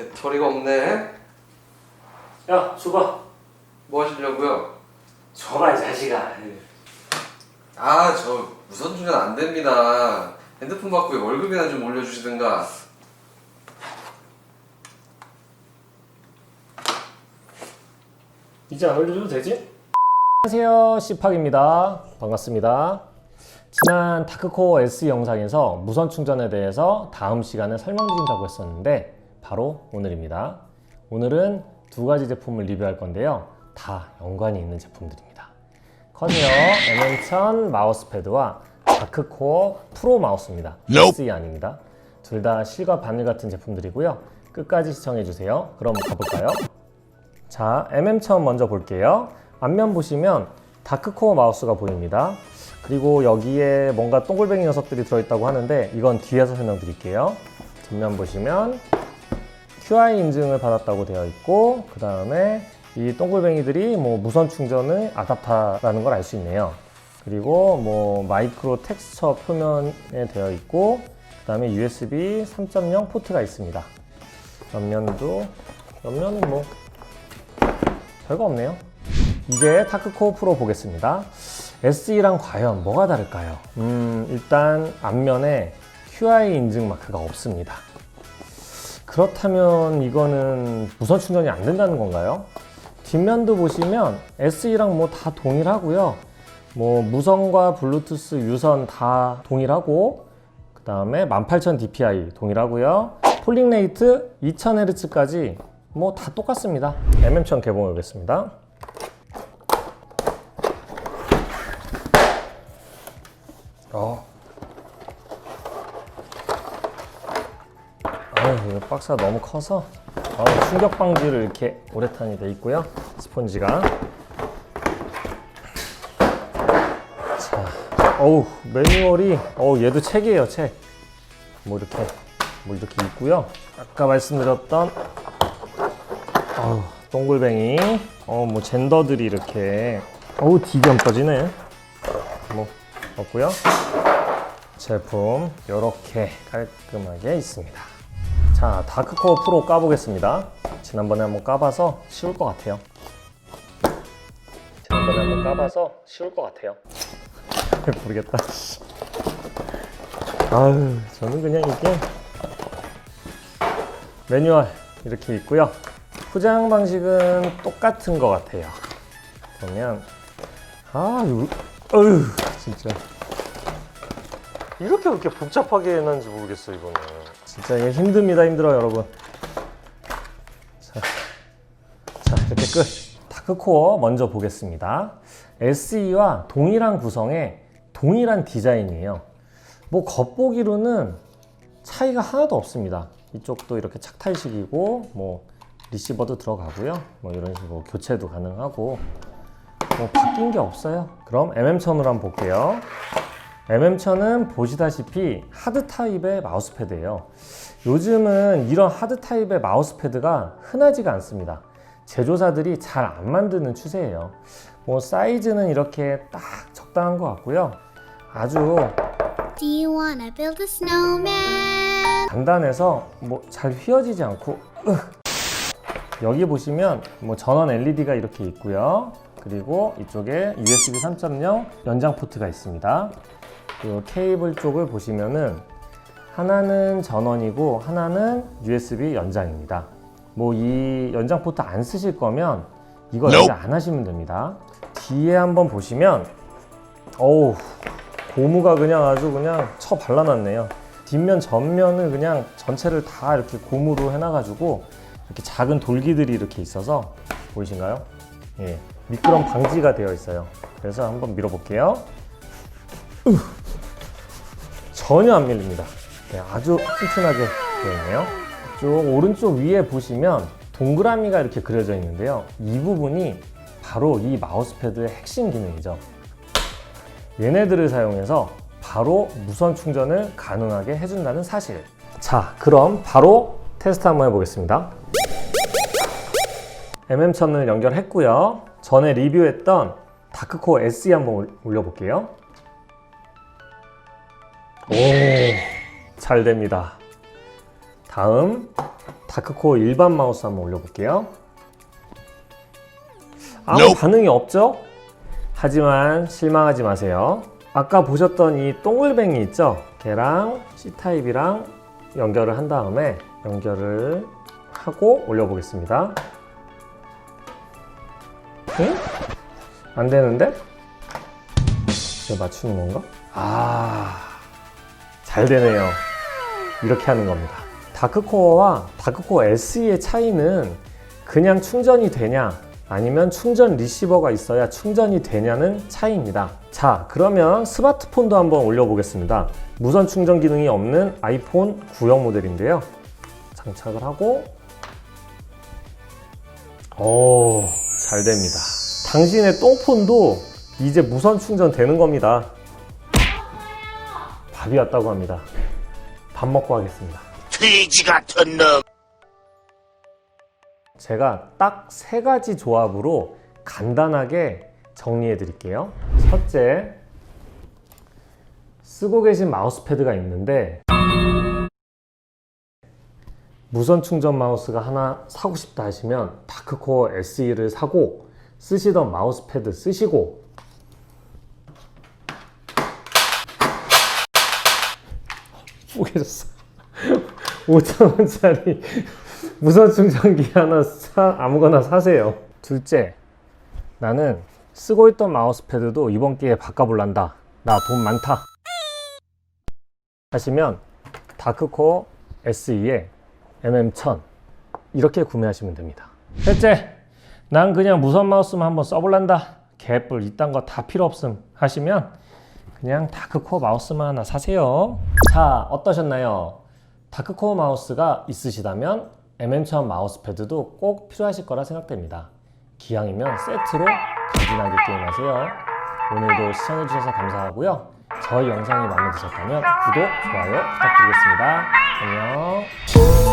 배터리가 없네. 야, 줘봐. 뭐 하시려고요? 줘봐, 이 자식아. 아, 저 무선 충전 안 됩니다. 핸드폰 받고 월급이나 좀 올려주시든가. 이제 안 올려줘도 되지? 안녕하세요, 씨팍입니다. 반갑습니다. 지난 다크코어 S 영상에서 무선 충전에 대해서 다음 시간에 설명드린다고 했었는데 바로 오늘입니다. 오늘은 두 가지 제품을 리뷰할 건데요. 다 연관이 있는 제품들입니다. 커세어 MM1000 마우스패드와 다크코어 프로 마우스입니다. SE 아닙니다. 둘 다 실과 바늘 같은 제품들이고요. 끝까지 시청해주세요. 그럼 가볼까요? 자, MM1000 먼저 볼게요. 앞면 보시면 다크코어 마우스가 보입니다. 그리고 여기에 뭔가 동글뱅이 녀석들이 들어있다고 하는데 이건 뒤에서 설명드릴게요. 뒷면 보시면 QI 인증을 받았다고 되어 있고 그 다음에 이 동글뱅이들이 뭐 무선 충전의 아답타라는 걸 알 수 있네요. 그리고 뭐 마이크로 텍스처 표면에 되어 있고 그 다음에 USB 3.0 포트가 있습니다. 옆면도 옆면은 뭐 별거 없네요. 이제 타크코어 프로 보겠습니다. SE랑 과연 뭐가 다를까요? 음, 일단 앞면에 QI 인증 마크가 없습니다. 그렇다면 이거는 무선 충전이 안 된다는 건가요? 뒷면도 보시면 SE랑 뭐 다 동일하고요. 뭐 무선과 블루투스 유선 다 동일하고 그 다음에 18000 DPI 동일하고요. 폴링 레이트 2000Hz까지 뭐 다 똑같습니다. MM1000 개봉해 보겠습니다. 어. 이거 박스가 너무 커서 아유, 충격 방지를 이렇게 우레탄이 돼 있고요. 스폰지가. 자, 어우 매뉴얼이 어우 얘도 책이에요 책. 뭐 이렇게 뭐 이렇게 있고요. 아까 말씀드렸던 어우 동글뱅이 어뭐 젠더들이 이렇게 어우 디견 빠지네. 뭐 없고요. 제품 이렇게 깔끔하게 있습니다. 자, 다크코어 프로 까보겠습니다. 지난번에 한번 까봐서 쉬울 것 같아요. 지난번에 한번 까봐서 쉬울 것 같아요. 모르겠다. 아유, 저는 그냥 이게 매뉴얼 이렇게 있고요. 포장 방식은 똑같은 것 같아요. 보면 아, 요, 어휴, 진짜. 이렇게 그렇게 복잡하게 해놨는지 모르겠어, 이거는. 진짜 이게 힘듭니다, 힘들어요, 여러분. 자, 자 이렇게 끝. 다크코어 먼저 보겠습니다. SE와 동일한 구성의 동일한 디자인이에요. 뭐 겉보기로는 차이가 하나도 없습니다. 이쪽도 이렇게 착탈식이고, 뭐 리시버도 들어가고요. 뭐 이런 식으로 교체도 가능하고, 뭐 바뀐 게 없어요. 그럼 MM1000으로 한번 볼게요. MM1000은 보시다시피 하드 타입의 마우스패드예요. 요즘은 이런 하드 타입의 마우스패드가 흔하지가 않습니다. 제조사들이 잘 안 만드는 추세예요. 뭐 사이즈는 이렇게 딱 적당한 것 같고요. 아주 Do you wanna build a snowman? 단단해서 뭐 잘 휘어지지 않고 으. 여기 보시면 뭐 전원 LED가 이렇게 있고요. 그리고 이쪽에 USB 3.0 연장 포트가 있습니다. 그 케이블 쪽을 보시면은 하나는 전원이고 하나는 USB 연장입니다. 뭐 이 연장 포트 안 쓰실 거면 이거 연장 안 하시면 됩니다. 뒤에 한번 보시면 어우 고무가 그냥 아주 그냥 쳐 발라놨네요. 뒷면 전면을 그냥 전체를 다 이렇게 고무로 해놔가지고 이렇게 작은 돌기들이 이렇게 있어서 보이신가요? 예, 미끄럼 방지가 되어 있어요. 그래서 한번 밀어볼게요. 으, 전혀 안 밀립니다. 네, 아주 튼튼하게 되어 있네요. 쪽 오른쪽 위에 보시면 동그라미가 이렇게 그려져 있는데요. 이 부분이 바로 이 마우스패드의 핵심 기능이죠. 얘네들을 사용해서 바로 무선 충전을 가능하게 해준다는 사실. 자, 그럼 바로 테스트 한번 해보겠습니다. MM1000을 연결했고요. 전에 리뷰했던 다크코어 SE 한번 올- 올려볼게요. 오, 잘 됩니다. 다음 다크코어 일반 마우스 한번 올려볼게요. 아무 반응이 없죠? 하지만 실망하지 마세요. 아까 보셨던 이 동글뱅이 있죠? 걔랑 C타입이랑 연결을 한 다음에 연결을 하고 올려보겠습니다. 응? 안 되는데? 이거 맞추는 건가? 아, 잘 되네요. 이렇게 하는 겁니다. 다크코어와 다크코어 SE의 차이는 그냥 충전이 되냐 아니면 충전 리시버가 있어야 충전이 되냐는 차이입니다. 자, 그러면 스마트폰도 한번 올려보겠습니다. 무선 충전 기능이 없는 아이폰 9형 모델인데요. 장착을 하고 오, 잘 됩니다. 당신의 똥폰도 이제 무선 충전 되는 겁니다. 밥이 왔다고 합니다. 밥 먹고 하겠습니다. 돼지 같은 놈. 제가 딱 세 가지 조합으로 간단하게 정리해 드릴게요. 첫째, 쓰고 계신 마우스패드가 있는데 무선 충전 마우스가 하나 사고 싶다 하시면 다크코어 SE를 사고 쓰시던 마우스패드 쓰시고 뽀개졌어. 5천원짜리 무선 충전기 하나 사, 아무거나 사세요. 둘째, 나는 쓰고 있던 마우스패드도 이번 기회에 바꿔볼란다. 나 돈 많다. 하시면 다크코어 SE의 MM1000 이렇게 구매하시면 됩니다. 셋째, 난 그냥 무선 마우스만 한번 써볼란다. 개뿔 이딴 거 다 필요 없음 하시면 그냥 다크코어 마우스만 하나 사세요. 자, 어떠셨나요? 다크코어 마우스가 있으시다면 MM1000 마우스패드도 꼭 필요하실 거라 생각됩니다. 기왕이면 세트로 간지나게 게임하세요. 오늘도 시청해주셔서 감사하고요. 저희 영상이 마음에 드셨다면 구독, 좋아요 부탁드리겠습니다. 안녕.